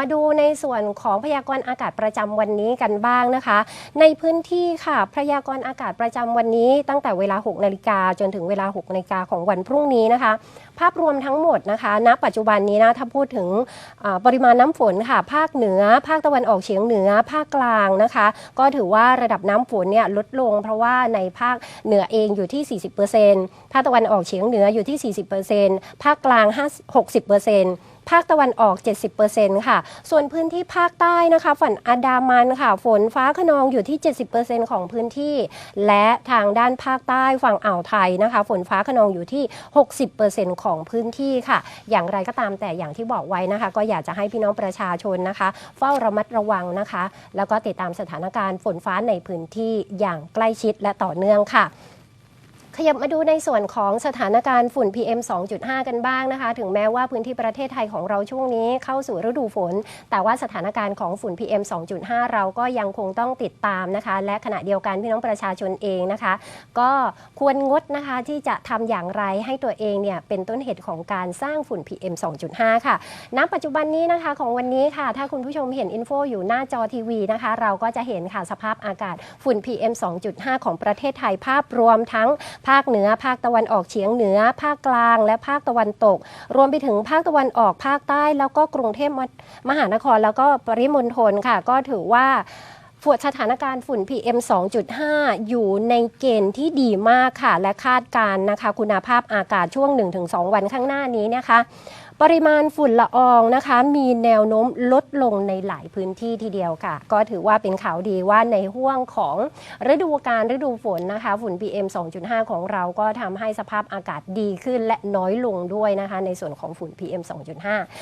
มาดูในส่วนของพยากรณ์อากาศประจำวันนี้กันบ้างนะคะ ในพื้นที่ค่ะพยากรณ์อากาศประจำวันนี้ ตั้งแต่เวลา 6 นาฬิกาจนถึงเวลา 6 นาฬิกาของวันพรุ่งนี้นะคะ ภาพรวมทั้งหมดนะคะณปัจจุบันนี้นะถ้าพูดถึงปริมาณน้ำฝนค่ะ ภาคเหนือ ภาคตะวันออกเฉียงเหนือ ภาคกลางนะคะ ก็ถือว่าระดับน้ำฝนเนี่ยลดลง เพราะว่าในภาคเหนือเองอยู่ที่ 40%ภาคตะวันออกเฉียงเหนืออยู่ที่ 40%ภาคกลาง 5 60% ภาคตะวันออก 70%ค่ะ ส่วนพื้นที่ภาคใต้นะคะฝั่งอันดามันค่ะ ฝนฟ้าขนองอยู่ที่ 70%ของพื้นที่ และทางด้านภาคใต้ฝั่งอ่าวไทยนะคะ ฝนฟ้าขนองอยู่ที่ 60%ของพื้นที่ค่ะ อย่างไรก็ตามแต่อย่างที่บอกไว้นะคะ ก็อยากจะให้พี่น้องประชาชนนะคะ เฝ้าระมัดระวังนะคะ แล้วก็ติดตามสถานการณ์ฝนฟ้าในพื้นที่อย่างใกล้ชิดและต่อเนื่องค่ะ ขยับมาดูในส่วนของสถานการณ์ฝุ่น PM 2.5 กันบ้างนะคะ ถึงแม้ว่าพื้นที่ประเทศไทยของเราช่วงนี้เข้าสู่ฤดูฝน แต่ว่าสถานการณ์ของฝุ่น PM 2.5 เราก็ยังคงต้องติดตามนะคะ และขณะเดียวกันพี่น้องประชาชนเองนะคะ ก็ควรงดนะคะที่จะทำอย่างไรให้ตัวเองเนี่ยเป็นต้นเหตุของการสร้างฝุ่น PM 2.5 ค่ะ ณ ปัจจุบันนี้นะคะของวันนี้ค่ะ ถ้าคุณผู้ชมเห็นอินโฟอยู่หน้าจอทีวีนะคะ เราก็จะเห็นค่ะสภาพอากาศฝุ่น PM 2.5 ของประเทศไทยภาพรวมทั้งภาคเหนือ ภาคตะวันออกเฉียงเหนือ ภาคกลาง และภาคตะวันตก รวมไปถึงภาคตะวันออกภาคใต้ แล้วก็กรุงเทพมหานครแล้วก็ปริมณฑลค่ะ ก็ถือว่า ฝนสถานการณ์ฝุ่น PM 2.5 อยู่ในเกณฑ์ที่ดีมากค่ะ และคาดการณ์นะคะ คุณภาพอากาศช่วง 1-2 วันข้างหน้านี้นะคะ ปริมาณฝุ่นละอองนะคะ มีแนวโน้มลดลงในหลายพื้นที่ทีเดียวค่ะ ก็ถือว่าเป็นข่าวดีว่าในห่วงของฤดูกาลฤดูฝนนะคะ ฝุ่น PM 2.5 ของเราก็ทำให้สภาพอากาศดีขึ้นและน้อยลงด้วยนะคะ ในส่วนของฝุ่น PM 2.5